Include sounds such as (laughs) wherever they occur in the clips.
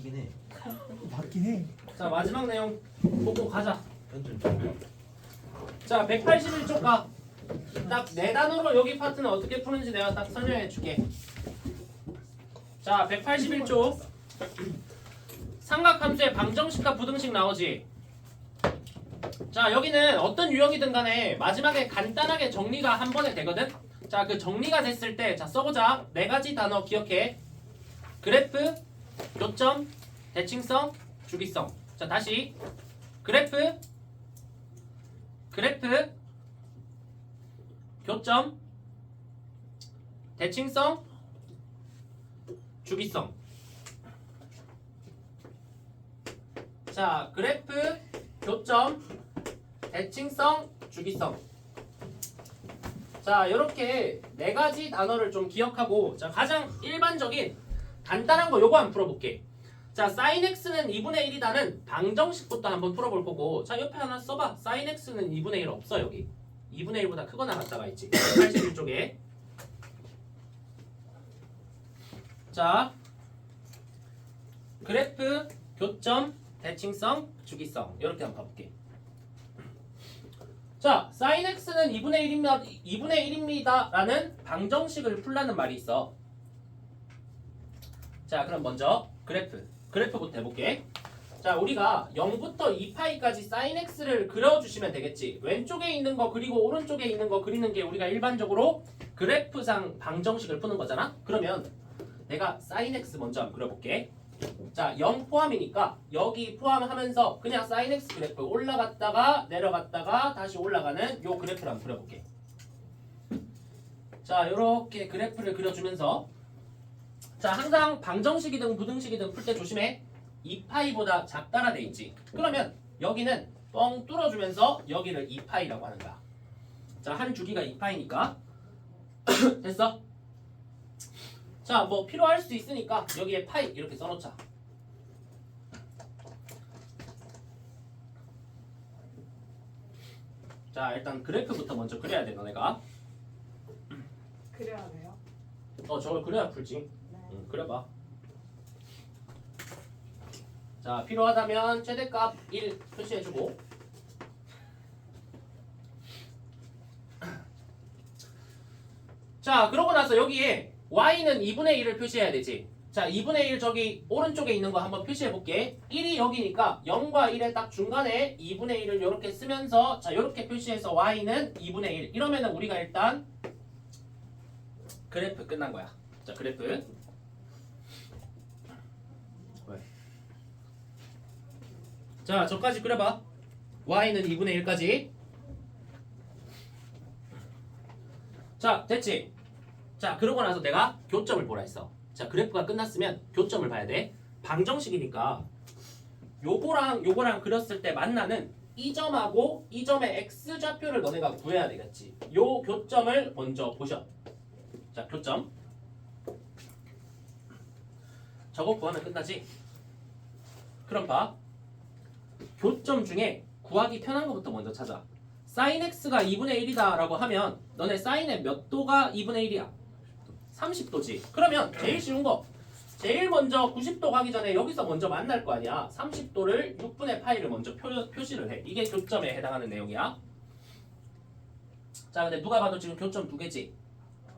이긴 해. (laughs) 맞긴 해. 자 마지막 내용 보고 가자. 자 181쪽 가. 딱 네 단어로 여기 파트는 어떻게 푸는지 내가 딱 설명해 줄게. 자 181쪽 삼각함수의 방정식과 부등식 나오지. 자 여기는 어떤 유형이든 간에 마지막에 간단하게 정리가 한 번에 되거든. 자 그 정리가 됐을 때 자 써보자. 네 가지 단어 기억해. 그래프, 교점, 대칭성, 주기성. 자 다시. 그래프, 그래프, 교점, 대칭성, 주기성. 자, 그래프, 교점, 대칭성, 주기성. 자, 이렇게 네 가지 단어를 좀 기억하고 자, 가장 일반적인 간단한 거 요거 한번 풀어볼게. 자, sin x는 2분의 1이다는 방정식부터 한번 풀어볼 거고 자, 옆에 하나 써봐. sin x는 2분의 1 없어, 여기. 2분의 1보다 크거나 같다가 있지. 81쪽에. 자, 그래프, 교점, 대칭성, 주기성. 이렇게 한번 봐볼게. 자, sin x는 2분의 1입니다. 2분의 1입니다. 라는 방정식을 풀라는 말이 있어. 자, 그럼 먼저 그래프. 그래프부터 해볼게. 자, 우리가 0부터 2파이까지 sin x를 그려주시면 되겠지. 왼쪽에 있는 거 그리고 오른쪽에 있는 거 그리는 게 우리가 일반적으로 그래프상 방정식을 푸는 거잖아. 그러면 내가 sin x 먼저 한번 그려볼게. 자, 0 포함이니까 여기 포함하면서 그냥 sin x 그래프 올라갔다가 내려갔다가 다시 올라가는 요 그래프를 한번 그려볼게. 자, 요렇게 그래프를 그려주면서 자, 항상 방정식이든 부등식이든 풀 때 조심해. 2파이보다 작다라 돼 있지. 그러면 여기는 뻥 뚫어주면서 여기를 2파이라고 하는 거야. 자, 한 주기가 2파이니까 (coughs) 됐어? 자, 뭐 필요할 수 있으니까 여기에 파이 이렇게 써놓자. 자, 일단 그래프부터 먼저 그려야 돼, 너네가. 그래야 돼요? 어, 저걸 그려야 풀지. 네. 응, 그려봐. 자, 필요하다면 최대값 1 표시해주고. 자, 그러고 나서 여기에 y는 2분의 1을 표시해야 되지. 자, 2분의 1 저기 오른쪽에 있는 거 한번 표시해 볼게. 1이 여기니까 0과 1의 딱 중간에 2분의 1을 이렇게 쓰면서 자, 이렇게 표시해서 y는 2분의 1. 이러면 은 우리가 일단 그래프 끝난 거야. 자, 그래프. 자, 저까지 그려봐. y는 2분의 1까지. 자, 됐지? 자, 그러고 나서 내가 교점을 보라 했어. 자, 그래프가 끝났으면 교점을 봐야 돼. 방정식이니까 요거랑 요거랑 그렸을 때 만나는 이 점하고 이 점의 x좌표를 너네가 구해야 되겠지. 요 교점을 먼저 보셔. 자, 교점. 저거 구하면 끝나지? 그럼 봐. 교점 중에 구하기 편한 것부터 먼저 찾아. sin x가 2분의 1이다 라고 하면 너네 sin의 몇 도가 2분의 1이야? 30도지. 그러면 제일 쉬운 거. 제일 먼저 90도 가기 전에 여기서 먼저 만날 거 아니야. 30도를 6분의 파이를 먼저 표, 표시를 해. 이게 교점에 해당하는 내용이야. 자, 근데 누가 봐도 지금 교점 두 개지?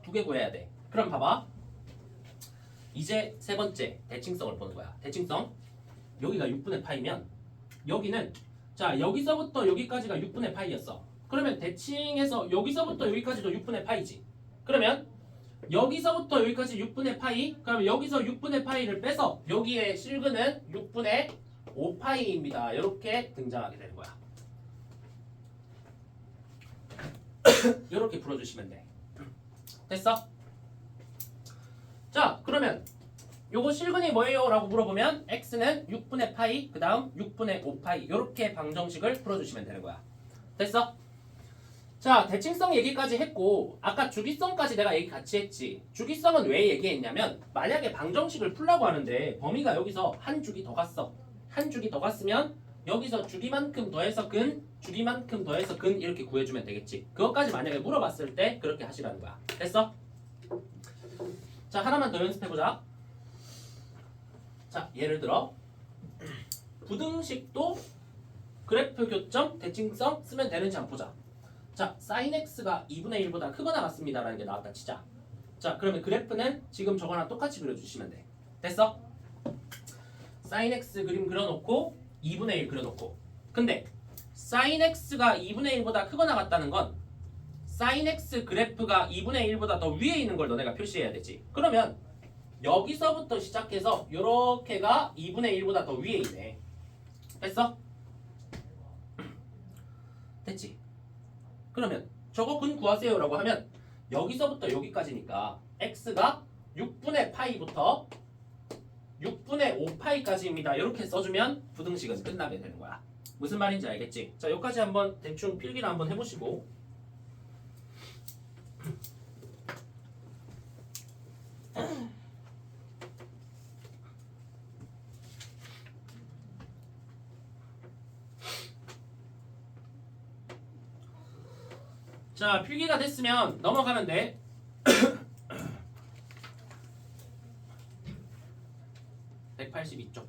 두 개 구해야 돼. 그럼 봐봐. 이제 세 번째 대칭성을 보는 거야. 대칭성. 여기가 6분의 파이면 여기는 자 여기서부터 여기까지가 6분의 파이였어. 그러면 대칭해서 여기서부터 여기까지도 6분의 파이지. 그러면 여기서부터 여기까지 6분의 파이. 그러면 여기서 6분의 파이를 빼서 여기에 실근은 6분의 5파이입니다. 이렇게 등장하게 되는 거야. (coughs) 이렇게 풀어주시면 돼. 됐어? 자, 그러면 요거 실근이 뭐예요? 라고 물어보면 x는 6분의 파이, 그 다음 6분의 5파이 이렇게 방정식을 풀어주시면 되는 거야. 됐어? 자, 대칭성 얘기까지 했고 아까 주기성까지 내가 얘기 같이 했지. 주기성은 왜 얘기했냐면 만약에 방정식을 풀라고 하는데 범위가 여기서 한 주기 더 갔어. 한 주기 더 갔으면 여기서 주기만큼 더해서 근, 주기만큼 더해서 근 이렇게 구해주면 되겠지. 그것까지 만약에 물어봤을 때 그렇게 하시라는 거야. 됐어? 자, 하나만 더 연습해보자. 자, 예를 들어 부등식도 그래프 교점 대칭성 쓰면 되는지 한번 보자. 자, sin x가 2분의 1보다 크거나 같습니다라는 게 나왔다 치자. 자, 그러면 그래프는 지금 저거랑 똑같이 그려주시면 돼. 됐어? sin x 그림 그려놓고 2분의 1 그려놓고. 근데 sin x가 2분의 1보다 크거나 같다는 건 sin x 그래프가 2분의 1보다 더 위에 있는 걸 너네가 표시해야 되지. 그러면 여기서부터 시작해서 요렇게가 2분의 1보다 더 위에 있네. 됐어? 됐지? 그러면 저거 근 구하세요 라고 하면 여기서부터 여기까지니까 x가 6분의 파이부터 6분의 5파이까지입니다. 이렇게 써주면 부등식은 끝나게 되는 거야. 무슨 말인지 알겠지? 자, 여기까지 한번 대충 필기를 한번 해보시고 자, 필기가 됐으면 넘어가면 돼. (coughs) (182쪽)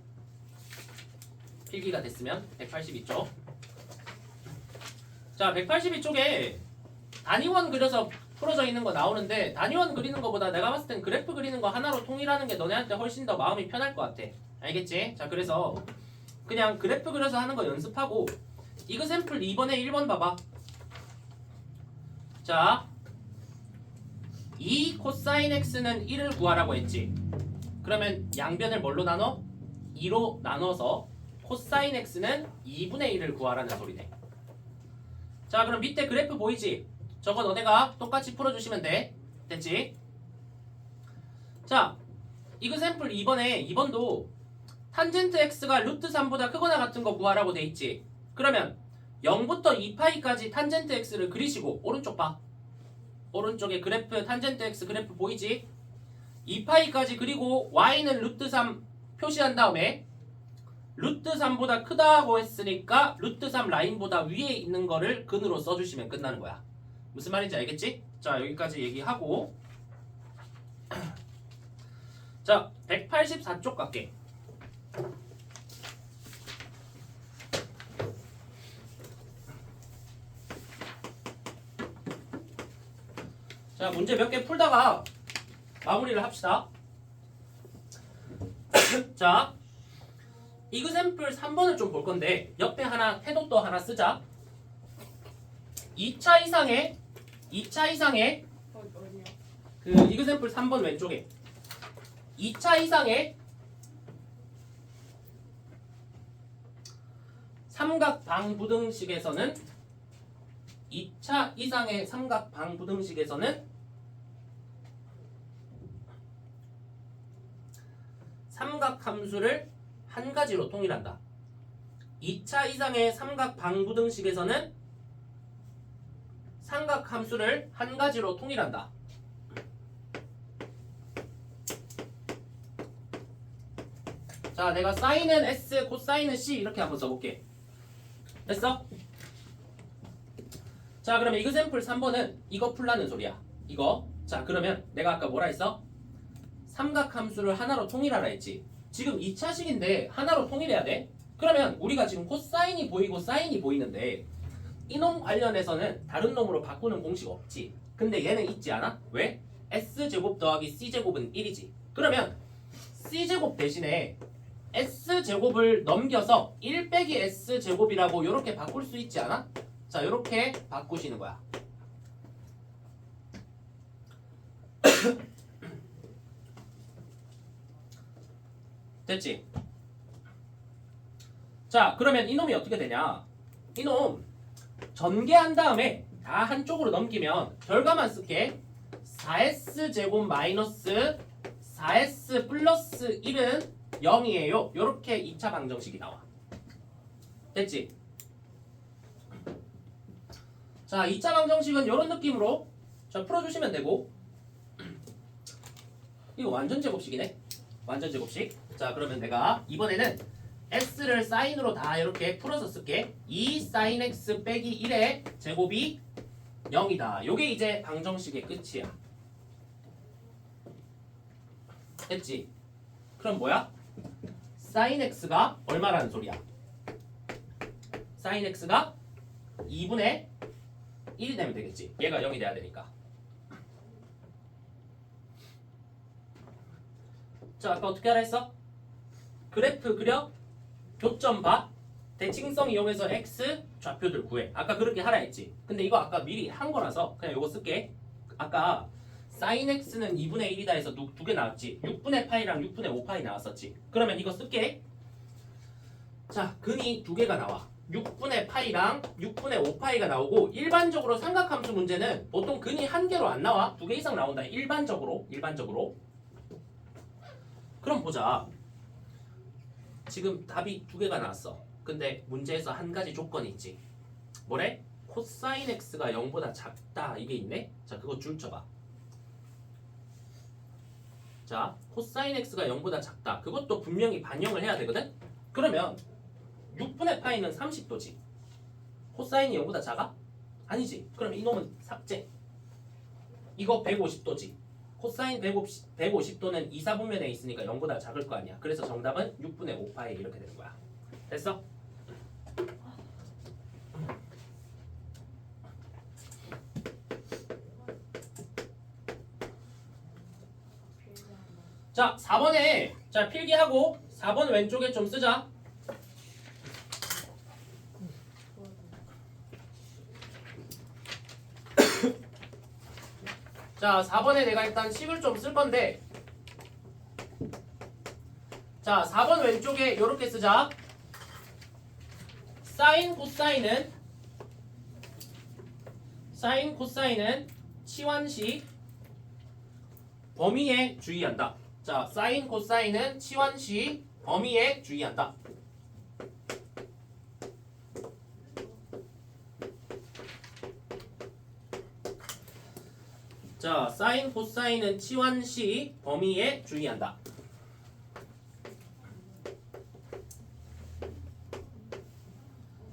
필기가 됐으면 (182쪽) 자 (182쪽에) 단위원 그려서 풀어져 있는 거 나오는데 단위원 그리는 거보다 내가 봤을 땐 그래프 그리는 거 하나로 통일하는 게 너네한테 훨씬 더 마음이 편할 것 같아 알겠지? 자 그래서 그냥 그래프 그려서 하는 거 연습하고 이거 샘플 2번에 1번 봐봐 자, 2 코사인 x는 1을 구하라고 했지. 그러면 양변을 뭘로 나눠? 2로 나눠서 코사인 x는 2분의 1을 구하라는 소리네. 자, 그럼 밑에 그래프 보이지? 저거 너네가 똑같이 풀어주시면 돼. 됐지? 자, 이거 샘플 2번에 2번도 탄젠트 x가 루트 3보다 크거나 같은 거 구하라고 돼 있지. 그러면 0부터 2파이까지 탄젠트 x를 그리시고 오른쪽 봐. 오른쪽에 그래프 탄젠트 x 그래프 보이지? 2파이까지 그리고 y는 루트 3 표시한 다음에 루트 3보다 크다고 했으니까 루트 3 라인보다 위에 있는 거를 근으로 써주시면 끝나는 거야. 무슨 말인지 알겠지? 자 여기까지 얘기하고 (clears throat) 자 184쪽 갈게. 자 문제 몇 개 풀다가 마무리를 합시다. (coughs) 자 이그샘플 3번을 좀 볼 건데 옆에 하나 태도또 하나 쓰자. 2차 이상의 2차 이상의? 그 이그샘플 3번 왼쪽에 2차 이상의 삼각 방부등식에서는 2차 이상의 삼각 방부등식에서는 삼각 함수를 한 가지로 통일한다. 2차 이상의 삼각 방부등식에서는 삼각 함수를 한 가지로 통일한다. 자, 내가 사인은 S, 코사인은 C 이렇게 한번 써볼게. 됐어? 자, 그러면 이그 샘플 3번은 이거 풀라는 소리야. 이거. 자, 그러면 내가 아까 뭐라 했어? 삼각 함수를 하나로 통일하라 했지. 지금 2차식인데 하나로 통일해야 돼. 그러면 우리가 지금 코사인이 보이고 사인이 보이는데 이놈 관련해서는 다른 놈으로 바꾸는 공식 없지. 근데 얘는 있지 않아? 왜? S제곱 더하기 C제곱은 1이지. 그러면 C제곱 대신에 S제곱을 넘겨서 1 빼기 S제곱이라고 이렇게 바꿀 수 있지 않아? 자, 이렇게 바꾸시는 거야. 됐지? 자, 그러면 이놈이 어떻게 되냐? 이놈 전개한 다음에 다 한쪽으로 넘기면 결과만 쓸게. 4S 제곱 마이너스 4S 플러스 1은 0이에요. 요렇게 2차 방정식이 나와. 됐지? 자, 2차 방정식은 요런 느낌으로 자, 풀어주시면 되고 이거 완전 제곱식이네. 완전 제곱식. 자, 그러면 내가 이번에는 x를 사인으로 다 이렇게 풀어서 쓸게. 2 sin x 빼기 1의 제곱이 0이다. 요게 이제 방정식의 끝이야. 됐지? 그럼 뭐야? sin x가 얼마라는 소리야? sin x가 2분의 1이 되면 되겠지. 얘가 0이 돼야 되니까. 자, 아까 어떻게 하라 했어? 그래프 그려, 교점 봐, 대칭성 이용해서 x 좌표들 구해. 아까 그렇게 하라 했지. 근데 이거 아까 미리 한 거라서 그냥 이거 쓸게. 아까 sin x는 2분의 1이다 해서 두 개 나왔지. 6분의 파이랑 6분의 5파이 나왔었지. 그러면 이거 쓸게. 자, 근이 두 개가 나와. 6분의 파이랑 6분의 5파이가 나오고 일반적으로 삼각함수 문제는 보통 근이 한 개로 안 나와. 두 개 이상 나온다. 일반적으로. 일반적으로. 그럼 보자. 지금 답이 두 개가 나왔어. 근데 문제에서 한 가지 조건이 있지. 뭐래? 코사인 x가 0보다 작다 이게 있네. 자, 그거 줄 쳐봐. 자, 코사인 x가 0보다 작다. 그것도 분명히 반영을 해야 되거든. 그러면 6분의 파이는 30도지. 코사인이 0보다 작아? 아니지. 그럼 이놈은 삭제. 이거 150도지. 코사인 150, 150도는 2, 4분면에 있으니까 0보다 작을 거 아니야. 그래서 정답은 6분의 5파이 이렇게 되는 거야. 됐어? 자, 4번에 자 필기하고 4번 왼쪽에 좀 쓰자. 자, 4번에 내가 일단 식을 좀 쓸 건데 자, 4번 왼쪽에 이렇게 쓰자. 사인 코사인은 사인 코사인은 치환시 범위에 주의한다. 자, 사인 코사인은 치환시 범위에 주의한다. 자, 사인 코사인은 치환 시 범위에 주의한다.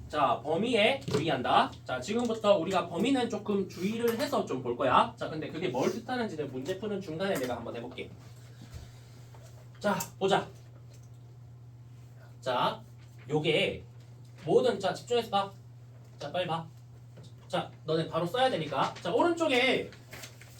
자, 범위에 주의한다. 자, 지금부터 우리가 범위는 조금 주의를 해서 좀 볼 거야. 자, 근데 그게 뭘 뜻하는지는 문제 푸는 중간에 내가 한번 해볼게. 자, 보자. 자, 요게 뭐든 자 집중해서 봐. 자, 빨리 봐. 자, 너네 바로 써야 되니까. 자, 오른쪽에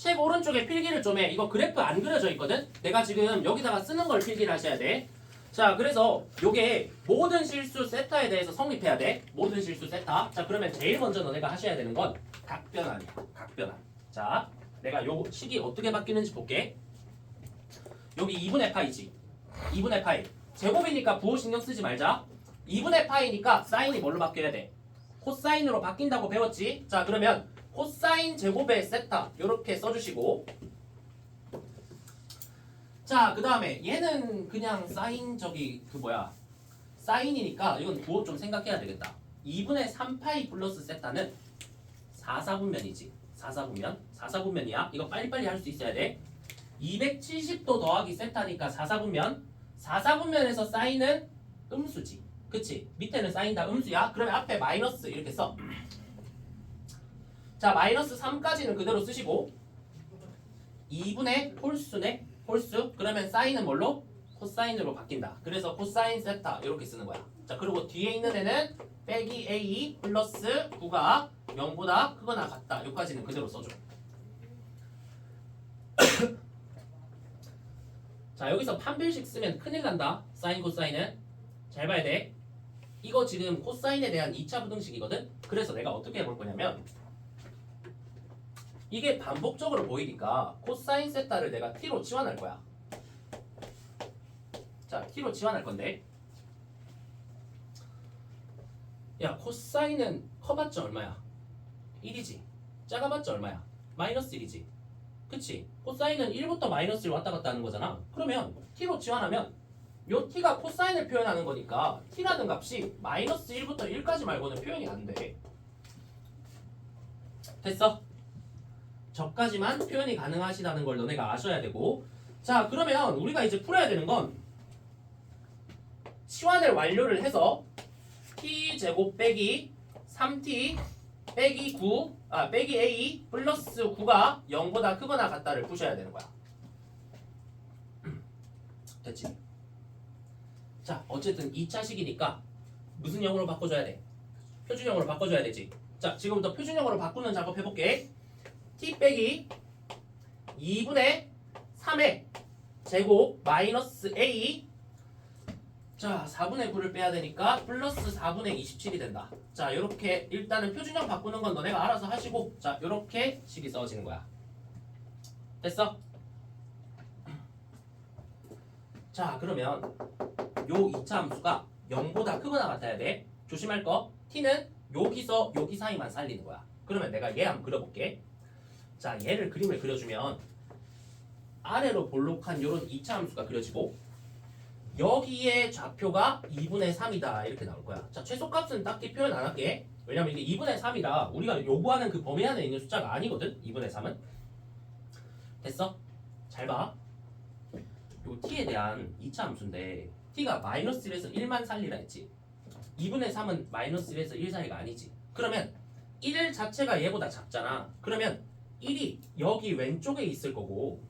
책 오른쪽에 필기를 좀 해. 이거 그래프 안 그려져 있거든. 내가 지금 여기다가 쓰는 걸 필기를 하셔야 돼. 자, 그래서 요게 모든 실수 세타에 대해서 성립해야 돼. 모든 실수 세타. 자, 그러면 제일 먼저 너네가 하셔야 되는 건 각변환이야. 각변환. 자, 내가 요 식이 어떻게 바뀌는지 볼게. 여기 2분의 파이지. 2분의 파이. 제곱이니까 부호 신경 쓰지 말자. 2분의 파이니까 사인이 뭘로 바뀌어야 돼? 코사인으로 바뀐다고 배웠지? 자, 그러면 코사인 제곱의 세타 이렇게 써주시고 자, 그 다음에 얘는 그냥 사인 저기 그 뭐야 사인이니까 이건 부호 좀 생각해야 되겠다. 2분의 3파이 플러스 세타는 4사분면이지. 4사분면. 4사분면이야. 이거 빨리빨리 할 수 있어야 돼. 270도 더하기 세타니까 4사분면. 4사분면에서 사인은 음수지. 그치? 밑에는 사인 다 음수야. 그러면 앞에 마이너스 이렇게 써. 자, 마이너스 3까지는 그대로 쓰시고 2분의 홀수네. 홀수. 그러면 사인은 뭘로? 코사인으로 바뀐다. 그래서 코사인 세타 이렇게 쓰는 거야. 자, 그리고 뒤에 있는 애는 빼기 a 플러스 9가 0보다 크거나 같다. 여기까지는 그대로 써줘. (coughs) 자, 여기서 판별식 쓰면 큰일 난다. 사인 코사인은 잘 봐야 돼. 이거 지금 코사인에 대한 2차 부등식이거든. 그래서 내가 어떻게 해볼 거냐면 이게 반복적으로 보이니까 코사인 세타를 내가 t로 치환할 거야. 자, t로 치환할 건데. 야, 코사인은 커봤자 얼마야? 1이지. 작아봤자 얼마야? 마이너스 1이지. 그치? 코사인은 1부터 마이너스 1 왔다 갔다 하는 거잖아. 그러면 t로 치환하면 요 t가 코사인을 표현하는 거니까 t라는 값이 마이너스 1부터 1까지 말고는 표현이 안 돼. 됐어? 저까지만 표현이 가능하시다는 걸 너네가 아셔야 되고 자 그러면 우리가 이제 풀어야 되는 건 치환을 완료를 해서 t 제곱 빼기 3t 빼기 9, 아 빼기 a 플러스 9가 0보다 크거나 같다를 푸셔야 되는 거야. (clears throat) 됐지? 자 어쨌든 2차식이니까 무슨 형으로 바꿔줘야 돼? 표준형으로 바꿔줘야 되지. 자 지금부터 표준형으로 바꾸는 작업 해볼게. T 빼기 2분의 3의 제곱 마이너스 a 자 4분의 9를 빼야 되니까 플러스 4분의 27이 된다. 자 이렇게 일단은 표준형 바꾸는 건 너네가 알아서 하시고 자 이렇게 식이 써지는 거야. 됐어? 자 그러면 요 2차 함수가 0보다 크거나 같아야 돼. 조심할 거. t는 여기서 여기 사이만 살리는 거야. 그러면 내가 얘 한번 그려볼게. 자 얘를 그림을 그려주면 아래로 볼록한 요런 2차 함수가 그려지고 여기에 좌표가 2분의 3이다 이렇게 나올 거야. 자 최소값은 딱히 표현 안 할게. 왜냐면 이게 2분의 3이라 우리가 요구하는 그 범위 안에 있는 숫자가 아니거든. 2분의 3은 됐어? 잘 봐. 요 t에 대한 2차 함수인데 t가 마이너스 1에서 1만 살리라 했지. 2분의 3은 마이너스 1에서 1 사이가 아니지. 그러면 1 자체가 얘보다 작잖아. 그러면 1이 여기 왼쪽에 있을 거고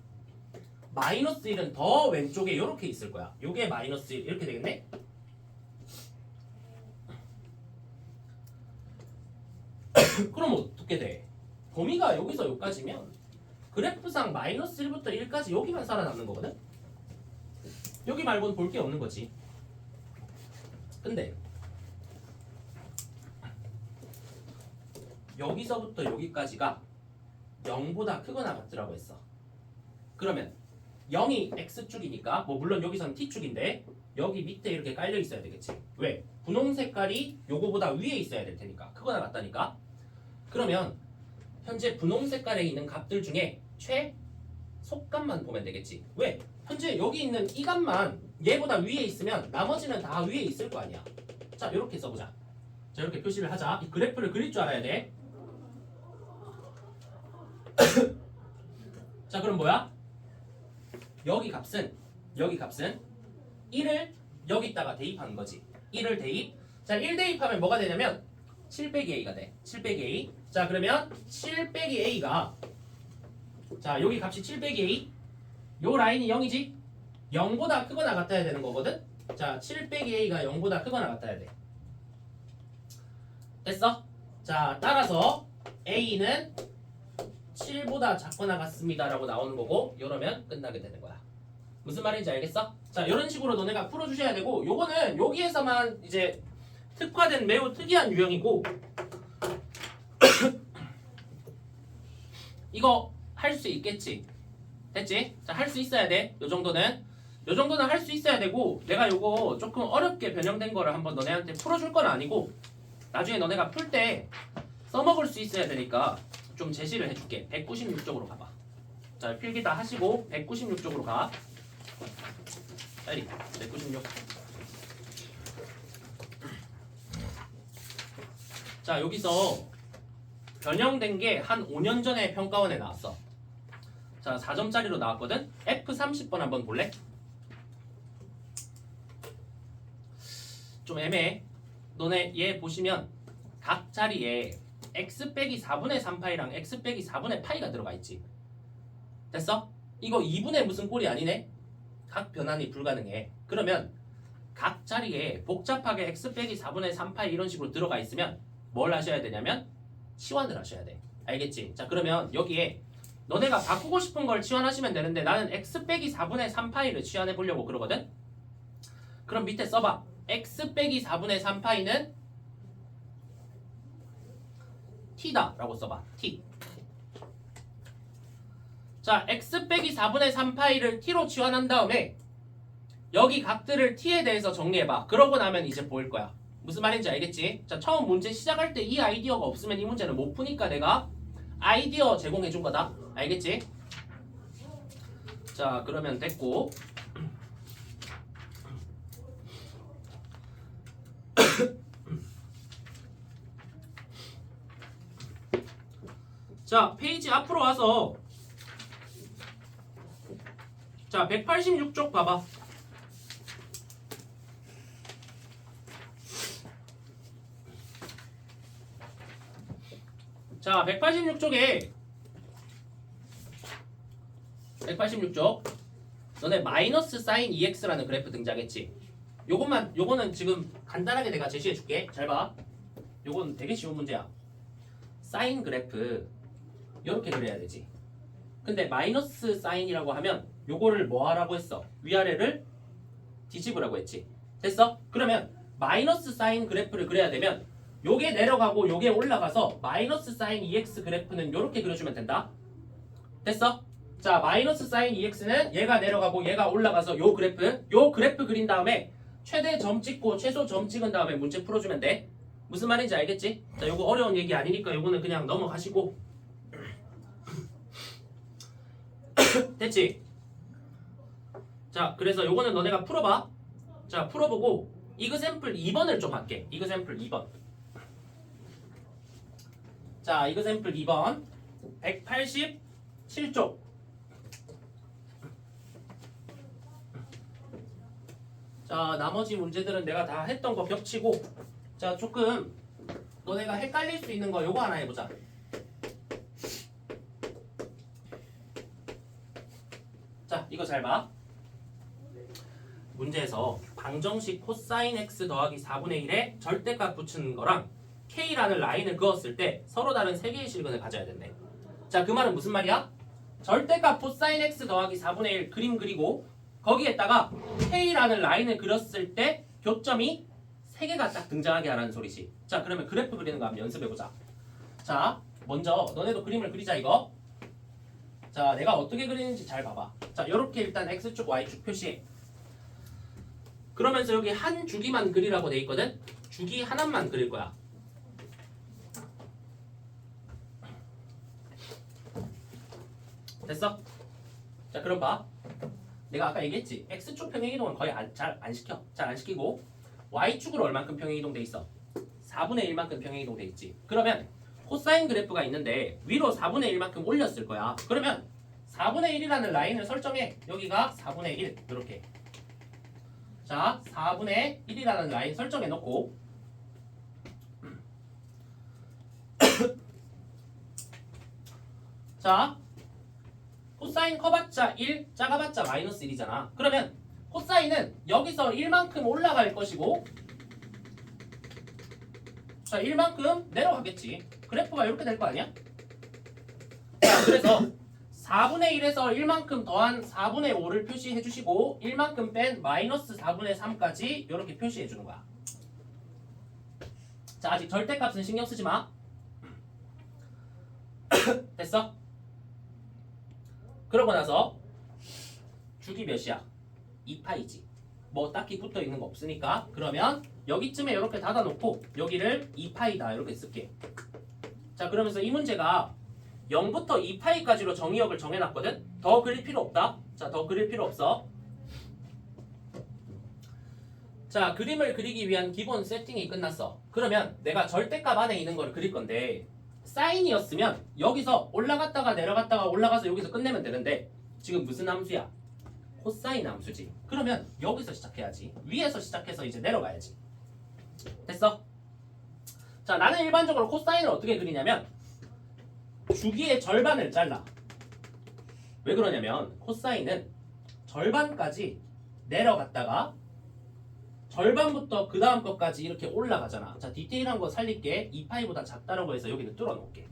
마이너스 1은 더 왼쪽에 이렇게 있을 거야. 요게 마이너스 1 이렇게 되겠네? (coughs) 그럼 어떻게 돼? 범위가 여기서 여기까지면 그래프상 마이너스 1부터 1까지 여기만 살아남는 거거든? 여기 말고는 볼 게 없는 거지. 근데 여기서부터 여기까지가 0보다 크거나 같더라고 했어. 그러면 0이 x축이니까 뭐 물론 여기선 t축인데 여기 밑에 이렇게 깔려 있어야 되겠지. 왜? 분홍 색깔이 요거보다 위에 있어야 될 테니까 크거나 같다니까. 그러면 현재 분홍 색깔에 있는 값들 중에 최속값만 보면 되겠지. 왜? 현재 여기 있는 이 값만 얘보다 위에 있으면 나머지는 다 위에 있을 거 아니야. 자, 이렇게 써보자. 자, 이렇게 표시를 하자. 이 그래프를 그릴 줄 알아야 돼. (coughs) 자, 그럼 뭐야? 여기 값은 여기 값은 1을 여기다가 대입하는 거지. 1을 대입. 자, 1 대입하면 뭐가 되냐면 7 빼기 a가 돼. 7 빼기 a. 자, 그러면 7 빼기 a가 자, 여기 값이 7 빼기 a. 요 라인이 0이지? 0보다 크거나 같아야 되는 거거든? 자, 7 빼기 a가 0보다 크거나 같아야 돼. 됐어? 자, 따라서 a는 7보다 작거나 같습니다. 라고 나오는 거고, 이러면 끝나게 되는 거야. 무슨 말인지 알겠어? 자, 이런 식으로 너네가 풀어주셔야 되고, 요거는 여기에서만 이제 특화된 매우 특이한 유형이고, (coughs) 이거 할 수 있겠지? 됐지? 자, 할 수 있어야 돼. 요 정도는. 요 정도는 할 수 있어야 되고, 내가 요거 조금 어렵게 변형된 거를 한번 너네한테 풀어줄 건 아니고, 나중에 너네가 풀 때 써먹을 수 있어야 되니까 좀 제시를 해줄게. 196쪽으로 가봐. 자, 필기 다 하시고 196쪽으로 가. 빨리. 196. 자, 여기서 변형된 게 한 5년 전에 평가원에 나왔어. 자, 4점짜리로 나왔거든. F30번 한번 볼래? 좀 애매해. 너네 얘 보시면 각 자리에 x 빼기 4분의 3파이랑 x 빼기 4분의 파이가 들어가 있지. 됐어? 이거 2분의 무슨 꼴이 아니네? 각 변환이 불가능해. 그러면 각 자리에 복잡하게 x 빼기 4분의 3파이 이런 식으로 들어가 있으면 뭘 하셔야 되냐면 치환을 하셔야 돼. 알겠지? 자 그러면 여기에 너네가 바꾸고 싶은 걸 치환하시면 되는데 나는 x 빼기 4분의 3파이를 치환해 보려고 그러거든? 그럼 밑에 써봐. x 빼기 4분의 3파이는 t다 라고 써봐. t. 자 x 빼기 4분의 3파이를 t로 치환한 다음에 여기 각들을 t에 대해서 정리해봐. 그러고 나면 이제 보일 거야. 무슨 말인지 알겠지? 자 처음 문제 시작할 때 이 아이디어가 없으면 이 문제는 못 푸니까 내가 아이디어 제공해 준 거다. 알겠지? 자 그러면 됐고 (clears throat) (coughs) (coughs) (coughs) 자 페이지 앞으로 와서 자 186쪽 봐봐 자 186쪽에 186쪽 너네 마이너스 사인 EX라는 그래프 등장했지 요것만 요거는 지금 간단하게 내가 제시해 줄게. 잘 봐. 요건 되게 쉬운 문제야. 사인 그래프 이렇게 그려야 되지. 근데 마이너스 사인이라고 하면 요거를 뭐 하라고 했어? 위아래를 뒤집으라고 했지. 됐어? 그러면 마이너스 사인 그래프를 그려야 되면 요게 내려가고 요게 올라가서 마이너스 사인 EX 그래프는 요렇게 그려주면 된다. 됐어? 자 마이너스 사인 EX는 얘가 내려가고 얘가 올라가서 요 그래프 요 그래프 그린 다음에 최대 점 찍고 최소 점 찍은 다음에 문제 풀어주면 돼. 무슨 말인지 알겠지? 자 요거 어려운 얘기 아니니까 요거는 그냥 넘어가시고 (laughs) 됐지? 자 그래서 요거는 너네가 풀어봐. 자 풀어보고 이그샘플 2번을 좀 할게. 이그샘플 2번. 자 이그샘플 2번 187쪽 자 나머지 문제들은 내가 다 했던 거 겹치고 자 조금 너네가 헷갈릴 수 있는 거 요거 하나 해보자 잘 봐 문제에서 방정식 코사인 x 더하기 4분의 1에 절대값 붙이는 거랑 k라는 라인을 그었을 때 서로 다른 세 개의 실근을 가져야 된대 자 그 말은 무슨 말이야? 절대값 코사인 x 더하기 4분의 1 그림 그리고 거기에다가 K라는 라인을 그렸을 때 교점이 세 개가 딱 등장하게 하라는 소리지. 자, 그러면 그래프 그리는 거 한번 연습해 보자. 자, 먼저 너네도 그림을 그리자 이거. 자, 내가 어떻게 그리는지 잘 봐봐. 자, 이렇게 일단 x축, y축 표시해. 그러면서 여기 한 주기만 그리라고 돼 있거든. 주기 하나만 그릴 거야. 됐어? 자, 그럼 봐. 내가 아까 얘기했지 x축 평행 이동은 거의 잘 안 시켜 잘 안 시키고 y축으로 얼만큼 평행 이동돼 있어 4분의 1만큼 평행 이동돼 있지 그러면 코사인 그래프가 있는데 위로 4분의 1만큼 올렸을 거야. 그러면 4분의 1이라는 라인을 설정해. 여기가 4분의 1 이렇게. 자 4분의 1이라는 라인 설정해 놓고. (coughs) 자 코사인 커봤자 1, 작아봤자 마이너스 1이잖아. 그러면 코사인은 여기서 1만큼 올라갈 것이고 자 1만큼 내려가겠지. 그래프가 이렇게 될 거 아니야? 자 그래서 4분의 1에서 1만큼 더한 4분의 5를 표시해 주시고 1만큼 뺀 마이너스 4분의 3까지 이렇게 표시해 주는 거야. 자 아직 절대값은 신경 쓰지 마. (coughs) 됐어? 그러고 나서 주기 몇이야? 2파이지. 뭐 딱히 붙어 있는 거 없으니까 그러면 여기쯤에 이렇게 닫아놓고 여기를 2파이다 이렇게 쓸게. 자 그러면서 이 문제가 0부터 2파이까지로 정의역을 정해놨거든. 더 그릴 필요 없다. 자 더 그릴 필요 없어. 자 그림을 그리기 위한 기본 세팅이 끝났어. 그러면 내가 절대값 안에 있는 걸 그릴 건데 사인이었으면 여기서 올라갔다가 내려갔다가 올라가서 여기서 끝내면 되는데 지금 무슨 함수야? 코사인 함수지. 그러면 여기서 시작해야지. 위에서 시작해서 이제 내려가야지. 됐어? 자, 나는 일반적으로 코사인을 어떻게 그리냐면 주기의 절반을 잘라. 왜 그러냐면 코사인은 절반까지 내려갔다가 절반부터 그 다음 것까지 이렇게 올라가잖아. 자, 디테일한 거 살릴게. 2파이보다 작다라고 해서 여기는 뚫어 놓을게.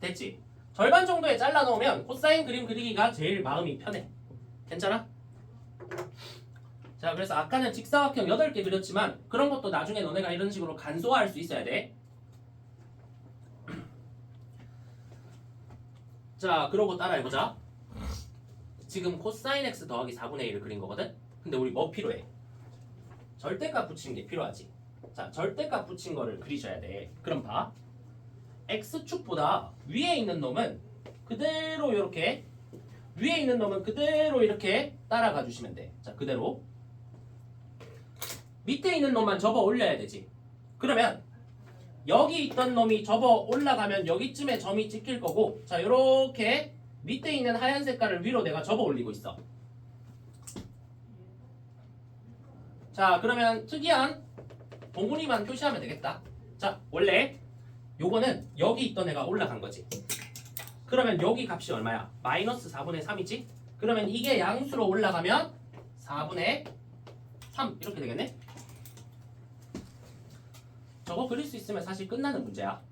됐지? 절반 정도에 잘라 놓으면 코사인 그림 그리기가 제일 마음이 편해. 괜찮아? 자, 그래서 아까는 직사각형 8개 그렸지만 그런 것도 나중에 너네가 이런 식으로 간소화할 수 있어야 돼. (clears throat) 자, 그러고 따라해보자. 지금 코사인 x 더하기 4분의 1을 그린 거거든? 근데 우리 뭐 필요해? 절대값 붙이는 게 필요하지. 자, 절대값 붙인 거를 그리셔야 돼. 그럼 봐. x축보다 위에 있는 놈은 그대로 이렇게 위에 있는 놈은 그대로 이렇게 따라가 주시면 돼. 자, 그대로. 밑에 있는 놈만 접어 올려야 되지. 그러면 여기 있던 놈이 접어 올라가면 여기쯤에 점이 찍힐 거고 자, 요렇게 밑에 있는 하얀 색깔을 위로 내가 접어 올리고 있어. 자 그러면 특이한 동그리만 표시하면 되겠다 자 원래 요거는 여기 있던 애가 올라간 거지 그러면 여기 값이 얼마야? 마이너스 4분의 3이지? 그러면 이게 양수로 올라가면 4분의 3 이렇게 되겠네? 저거 그릴 수 있으면 사실 끝나는 문제야.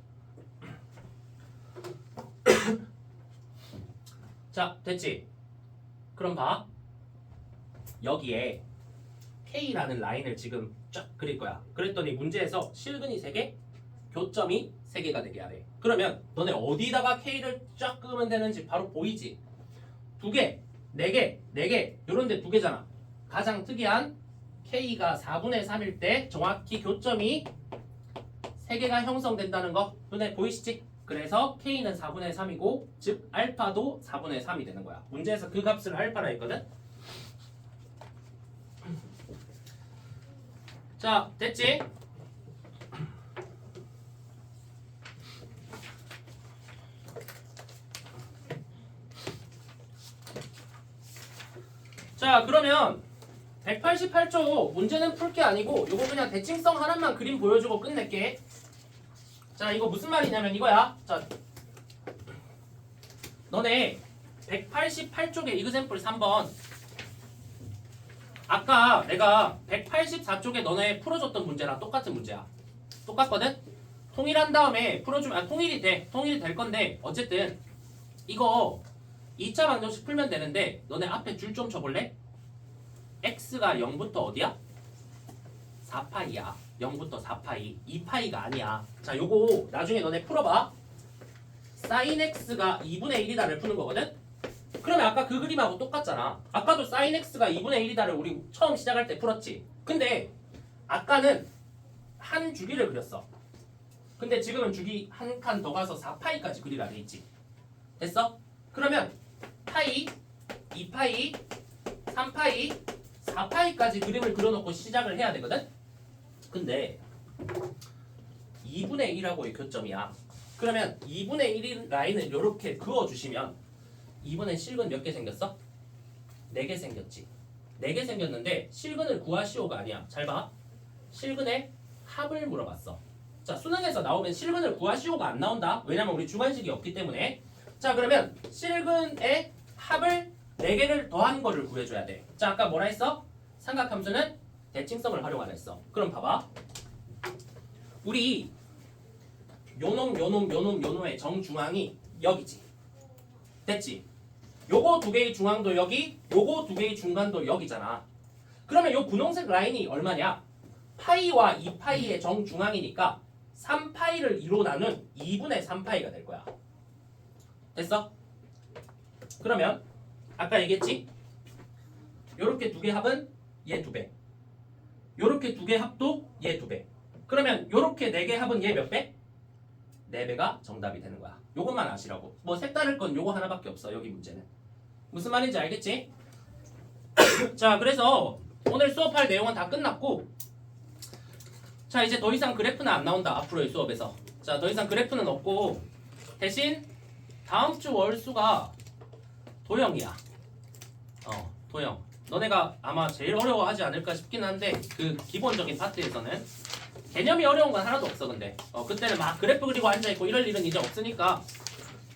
(coughs) 자, 됐지? 그럼 봐. 여기에 K라는 라인을 지금 쫙 그릴 거야. 그랬더니 문제에서 실근이 3개, 교점이 3개가 되게 하래. 그러면 너네 어디다가 K를 쫙 끄면 되는지 바로 보이지? 두 개, 네 개, 네 개, 요런 데두 개잖아. 가장 특이한 K가 4분의 3일 때 정확히 교점이 3개가 형성된다는 거 눈에 보이시지? 그래서 K는 4분의 3이고 즉 알파도 4분의 3이 되는 거야. 문제에서 그 값을 알파라 했거든? 자, 됐지? 자, 그러면 188조 문제는 풀 게 아니고 요거 그냥 대칭성 하나만 그림 보여주고 끝낼게. 자, 이거 무슨 말이냐면 이거야. 자, 너네 188쪽의 이그샘플 3번 아까 내가 184쪽에 너네 풀어줬던 문제랑 똑같은 문제야. 똑같거든? 통일한 다음에 풀어주면 아, 통일이 돼. 통일이 될 건데 어쨌든 이거 2차 방정식 풀면 되는데 너네 앞에 줄 좀 쳐볼래? x가 0부터 어디야? 4파이야. 0부터 4파이. 2파이가 아니야. 자, 요거 나중에 너네 풀어봐. sin x가 2분의 1이다를 푸는 거거든? 그러면 아까 그 그림하고 똑같잖아. 아까도 sin x가 2분의 1이다를 우리 처음 시작할 때 풀었지. 근데 아까는 한 주기를 그렸어. 근데 지금은 주기 한 칸 더 가서 4파이까지 그리라 돼 있지. 됐어? 그러면 파이, 2파이, 3파이, 4파이까지 그림을 그려놓고 시작을 해야 되거든? 근데 2분의 1하고의 교점이야. 그러면 2분의 1 라인을 이렇게 그어주시면 2분의 실근 몇 개 생겼어? 4개 생겼지. 4개 생겼는데 실근을 구하시오가 아니야. 잘 봐. 실근의 합을 물어봤어. 자, 수능에서 나오면 실근을 구하시오가 안 나온다. 왜냐면 우리 주관식이 없기 때문에. 자, 그러면 실근의 합을 4개를 더한 거를 구해줘야 돼. 자, 아까 뭐라 했어? 삼각함수는 대칭성을 활용하라 했어. 그럼 봐봐. 우리 요놈, 요놈, 요놈, 요놈의 정중앙이 여기지. 됐지? 요거 두 개의 중앙도 여기, 요거 두 개의 중간도 여기잖아. 그러면 요 분홍색 라인이 얼마냐? 파이와 2파이의 정중앙이니까 3파이를 2로 나눈 2분의 3파이가 될 거야. 됐어? 그러면 아까 얘기했지? 요렇게 두 개 합은 얘 두 배. 요렇게 두 개 합도 얘 두 배. 그러면 요렇게 네 개 합은 얘 몇 배? 네 배가 정답이 되는 거야. 요것만 아시라고. 뭐 색다를 건 요거 하나밖에 없어. 여기 문제는. 무슨 말인지 알겠지? (coughs) 자, 그래서 오늘 수업할 내용은 다 끝났고 자, 이제 더 이상 그래프는 안 나온다. 앞으로의 수업에서. 자, 더 이상 그래프는 없고 대신 다음 주 월수가 도형이야. 어, 도형. 너네가 아마 제일 어려워하지 않을까 싶긴 한데 그 기본적인 파트에서는 개념이 어려운 건 하나도 없어 근데 어, 그때는 막 그래프 그리고 앉아있고 이럴 일은 이제 없으니까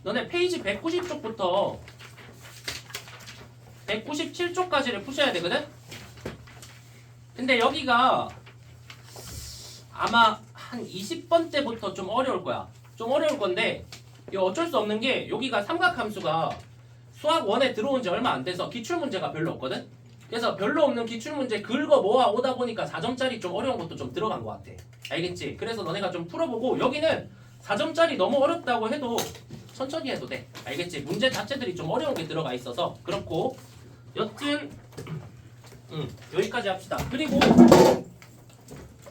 너네 페이지 190쪽부터 197쪽까지를 푸셔야 되거든? 근데 여기가 아마 한 20번 때부터 좀 어려울 거야 좀 어려울 건데 이거 어쩔 수 없는 게 여기가 삼각함수가 수학 원에 들어온 지 얼마 안 돼서 기출문제가 별로 없거든? 그래서 별로 없는 기출문제 긁어 모아 오다 보니까 4점짜리 좀 어려운 것도 좀 들어간 것 같아. 알겠지? 그래서 너네가 좀 풀어보고 여기는 4점짜리 너무 어렵다고 해도 천천히 해도 돼. 알겠지? 문제 자체들이 좀 어려운 게 들어가 있어서 그렇고 여튼 음, 여기까지 합시다. 그리고